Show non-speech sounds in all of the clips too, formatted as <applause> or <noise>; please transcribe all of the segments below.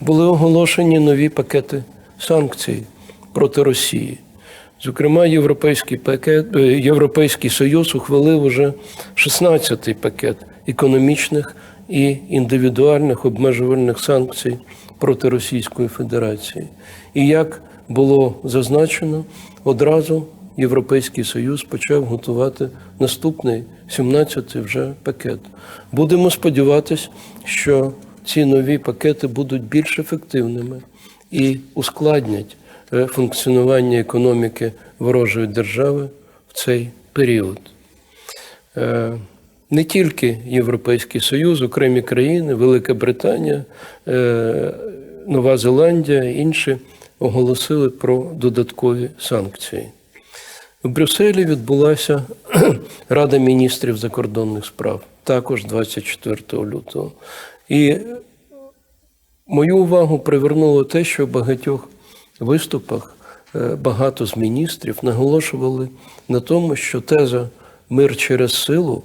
Були оголошені нові пакети санкцій проти Росії. Зокрема, Європейський пакет, е, Європейський Союз ухвалив уже 16-й пакет економічних і індивідуальних обмежувальних санкцій проти Російської Федерації. І як було зазначено, одразу Європейський Союз почав готувати наступний 17-й вже пакет. Будемо сподіватися, що ці нові пакети будуть більш ефективними і ускладнять е, функціонування економіки ворожої держави в цей період. Е, Не тільки Європейський Союз, окремі країни, Велика Британія, е, Нова Зеландія, інші оголосили про додаткові санкції. У Брюсселі відбулася <clears throat> Рада міністрів закордонних справ, також 24 лютого. І мою увагу привернуло те, що в багатьох виступах е, багато з міністрів наголошували на тому, що теза мир через силу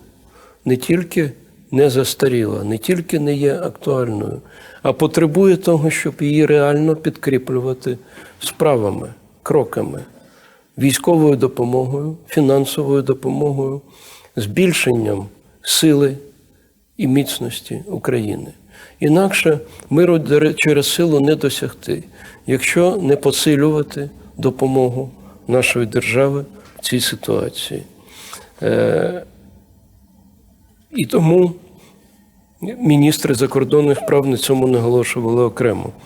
не тільки не застаріла, не тільки не є актуальною, а потребує того, щоб її реально підкріплювати справами, кроками, військовою допомогою, фінансовою допомогою, збільшенням сили і міцності України. Інакше миру через силу не досягти, якщо не посилювати допомогу нашої держави в цій ситуації. Е, і тому міністри закордонних справ на цьому наголошували окремо.